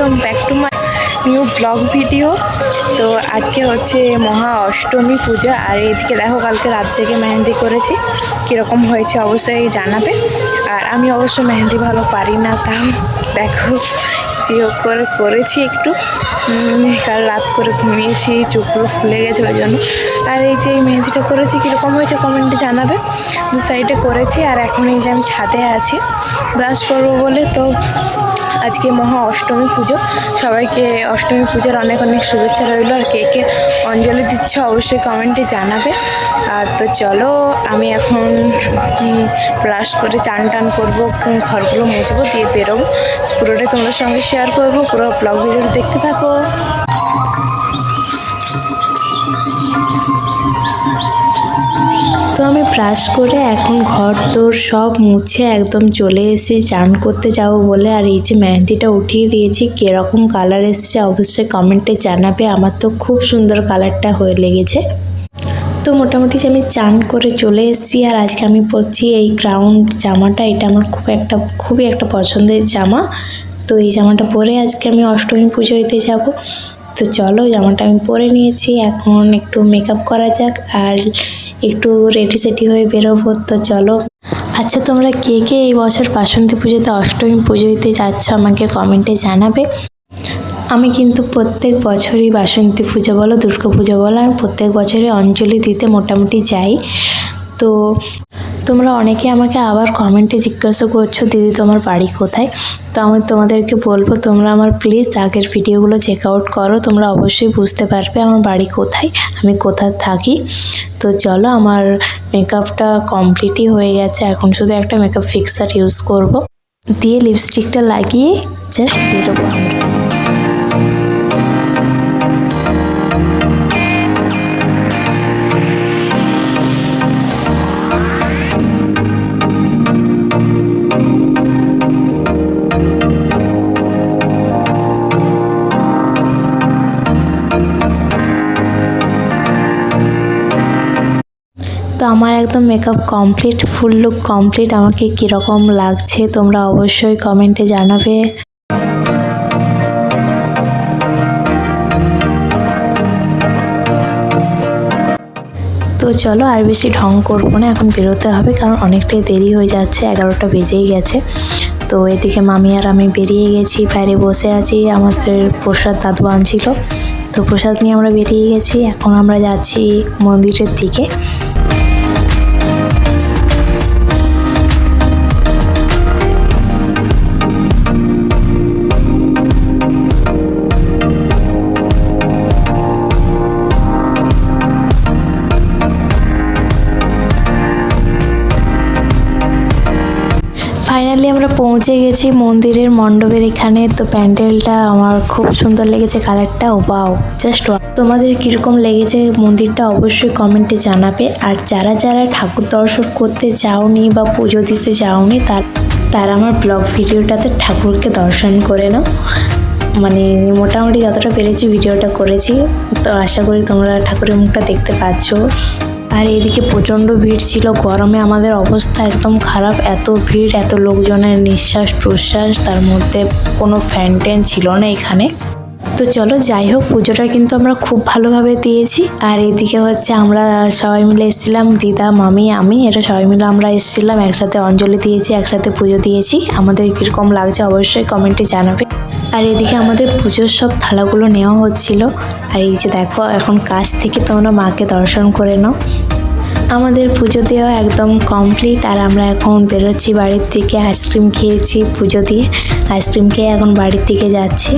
Welcome back to my new blog video. তো আজকে হচ্ছে মহা অষ্টমী পূজা, আর এদিকে দেখো কালকে রাত থেকে মেহেন্দি করেছি। কীরকম হয়েছে অবশ্যই জানাবে। আর আমি অবশ্য মেহেন্দি ভালো পারি না, তাও দেখো যে হোক করে করেছি একটু। কাল রাত করে ঘুমিয়েছি চোখগুলো ফুলে গেছে ওই জন্য। আর এই যে এই মেহেন্দিটা করেছি, কীরকম হয়েছে কমেন্টে জানাবে। দু সাইডে করেছি আর এখন এই যে আমি ছাদে আছি। ব্রাশ করব বলে তো আজকে মহা অষ্টমী পুজো। সবাইকে অষ্টমী পুজোর অনেক অনেক শুভেচ্ছা রইল। আর কে কে অঞ্জলি দিচ্ছে অবশ্যই কমেন্টে জানাবে। আর তো চলো, আমি এখন ব্রাশ করে চান টান করব ঘরগুলো মুছবো, দিয়ে বেরোবো। পুরোটাই তোমাদের সঙ্গে শেয়ার করব, পুরো ব্লগ ভিডিও দেখতে থাকো। তো আমি ব্রাশ করে এখন ঘর তোর সব মুছে একদম চলে এসে চান করতে যাব বলে। আর এই যে মেহেন্দিটা উঠিয়ে দিয়েছি, কীরকম কালার এসেছে অবশ্যই কমেন্টে জানাবে। আমার তো খুব সুন্দর কালারটা হয়ে লেগেছে। তো মোটামুটি যে আমি চান করে চলে এসেছি আর আজকে আমি পরছি এই গ্রাউন্ড জামাটা, এটা আমার খুব একটা, খুবই একটা পছন্দের জামা। তো এই জামাটা পরে আজকে আমি অষ্টমী পুজো দিতে যাব। তো চলো জামাটা আমি পরে নিয়েছি, এখন একটু মেকআপ করা যাক আর একটু রেডি সেডি হয়ে বেরোবো। তো চলো। আচ্ছা তোমরা কে কে এই বছর বাসন্তী পুজোতে অষ্টমী পুজো দিতে যাচ্ছ আমাকে কমেন্টে জানাবে। আমি কিন্তু প্রত্যেক বছরই বাসন্তী পুজো বলো, দুর্গা পুজো বলো, আমি প্রত্যেক বছরই অঞ্জলি দিতে মোটামুটি যাই। তো তোমরা অনেকে আমাকে আবার কমেন্টে জিজ্ঞাসা করছ, দিদি, তোমার বাড়ি কোথায়? তো আমি তোমাদেরকে বলব, তোমরা আমার প্লিজ আগের ভিডিওগুলো চেক আউট করো, তোমরা অবশ্যই বুঝতে পারবে আমার বাড়ি কোথায়, আমি কোথায় থাকি। তো চলো, আমার মেকআপটা কমপ্লিটই হয়ে গেছে, এখন শুধু একটা মেকআপ ফিক্সার ইউজ করব। দিয়ে লিপস্টিকটা লাগিয়ে জাস্ট বেরোবো আমরা। আমার একদম makeup complete full look complete আমাকে কীরকম লাগছে তোমরা অবশ্যই কমেন্টে জানাবে। তো চলো আর বেশি ঢং করব না, এখন বেরোতে হবে কারণ অনেকটাই দেরি হয়ে যাচ্ছে, এগারোটা বেজেই গেছে। তো এদিকে মামি আর আমি বেরিয়ে গেছি, বাইরে বসে আছি, আমাদের প্রসাদ দাদু আনছিল। তো প্রসাদ নিয়ে আমরা বেরিয়ে গেছি, এখন আমরা যাচ্ছি মন্দিরের দিকে। আমরা পৌঁছে গেছি মন্দিরের মণ্ডপের এখানে। তো প্যান্ডেলটা আমার খুব সুন্দর লেগেছে কালারটা ও বাও জাস্ট তোমাদের কীরকম লেগেছে মন্দিরটা অবশ্যই কমেন্টে জানাবে। আর যারা যারা ঠাকুর দর্শন করতে যাওনি বা পুজো দিতে যাওনি, তার, তারা আমার ব্লগ ভিডিওটাতে ঠাকুরকে দর্শন করে নাও। মানে মোটামুটি যতটা পেরেছি ভিডিওটা করেছি। তো আশা করি তোমরা ঠাকুরের মুখটা দেখতে পাচ্ছ। আর এদিকে প্রচণ্ড ভিড় ছিল, গরমে আমাদের অবস্থা একদম খারাপ। এত ভিড়, এত লোকজনের নিঃশ্বাস প্রশ্বাস তার মধ্যে কোনো ফ্যান ট্যান ছিল না এখানে। তো চলো, যাই হোক, পুজোটা কিন্তু আমরা খুব ভালোভাবে দিয়েছি। আর এদিকে হচ্ছে আমরা সবাই মিলে এসেছিলাম, দিদা, মামি, আমি এটা সবাই মিলে আমরা এসেছিলাম, একসাথে অঞ্জলি দিয়েছি, একসাথে পুজো দিয়েছি। আমাদের কীরকম লাগছে অবশ্যই কমেন্টে জানাবে। আর এদিকে আমাদের পুজোর সব থালাগুলো নেওয়া হচ্ছিল। আর এই যে দেখো, এখন কাছ থেকে তোমরা মাকে দর্শন করে নাও। আমাদের পুজো দেওয়া একদম কমপ্লিট, আর আমরা এখন বেরোচ্ছি বাড়ির থেকে আইসক্রিম খেয়েছি পুজো দিয়ে। আইসক্রিম খেয়ে এখন বাড়ির দিকে যাচ্ছি।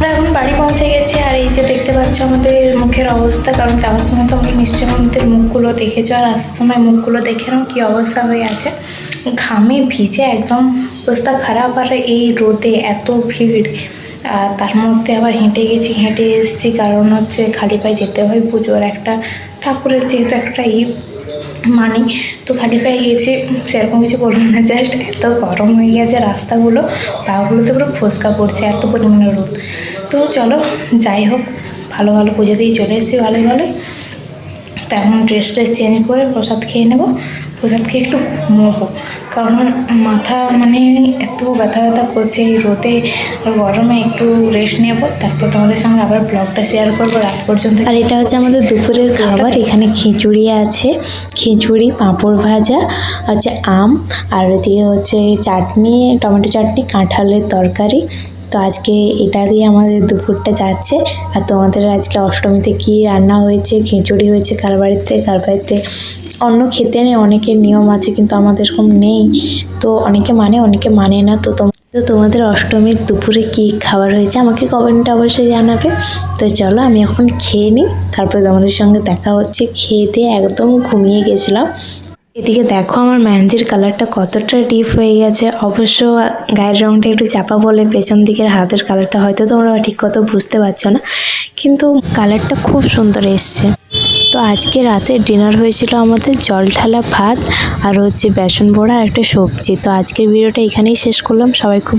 আমরা এখন বাড়ি পৌঁছে গেছি আর এই যে দেখতে পাচ্ছ আমাদের মুখের অবস্থা, কারণ যাওয়ার সময় তো আমরা নিশ্চয়ই আমাদের মুখগুলো দেখেছ আর আসার সময় মুখগুলো দেখে নাও কী অবস্থা হয়ে আছে। ঘামে ভিজে একদম অবস্থা খারাপ আর এই রোদে এত ভিড়, আর তার মধ্যে আবার হেঁটে গেছি, হেঁটে এসেছি, কারণ হচ্ছে খালি পায়ে যেতে হয় পুজোর একটা, ঠাকুরের যেহেতু একটা ই মানি তো খালি পায়ে গেছি, সেরকম কিছু বলব না জাস্ট এত গরম হয়ে গেছে রাস্তাগুলো, পাগুলোতে পুরো ফোসকা পড়ছে, এত পরিমাণে রোদ। তো চলো, যাই হোক, ভালো ভালো পুজো দিয়ে চলে এসেছি, ভালোই ভালোই। তো এখন ড্রেস ট্রেস চেঞ্জ করে প্রসাদ খেয়ে নেব, প্রসাদ খেয়ে একটু ঘুমোবো। কারণ মাথা মানে এত ব্যথা ব্যথা করছে, এই রোদে গরমে একটু রেস্ট নেব। তারপর তোমাদের সঙ্গে আবার ব্লগটা শেয়ার করব রাত পর্যন্ত। আর এটা হচ্ছে আমাদের দুপুরের খাবার, এখানে খিচুড়ি আছে। খিচুড়ি, পাঁপড় ভাজা হচ্ছে আম, আর এদিকে হচ্ছে চাটনি, টমেটো চাটনি, কাঁঠালের তরকারি। তো আজকে এটা দিয়ে আমাদের দুপুরটা যাচ্ছে। আর তোমাদের আজকে অষ্টমীতে কি রান্না হয়েছে, খিচুড়ি হয়েছে কার বাড়িতে কার বাড়িতে অন্য খেতে নেই, অনেকের নিয়ম আছে কিন্তু আমাদের এরকম নেই। তো অনেকে মানে অনেকে মানে না। তো তো তোমাদের অষ্টমীর দুপুরে কি খাবার হয়েছে আমাকে কমেন্টে অবশ্যই জানাবে। তো চলো আমি এখন খেয়ে নিই। তারপরে তোমাদের সঙ্গে দেখা হচ্ছে। খেয়ে দিয়ে একদম ঘুমিয়ে গেছিলাম। এদিকে দেখো আমার মেহেন্দির কালারটা কতটা ডিপ হয়ে গেছে। অবশ্য গায়ের রঙটা একটু চাপা বলে পেছন দিকের হাতের কালারটা হয়তো তোমরা ঠিক কত বুঝতে পারছ না। কিন্তু কালারটা খুব সুন্দর এসছে। তো আজকে রাতে ডিনার হয়েছিল আমাদের জল ঢালা ভাত আর হচ্ছে বেসন বড়া আর একটা সবজি। তো আজকের ভিডিওটা এখানেই শেষ করলাম। সবাই খুব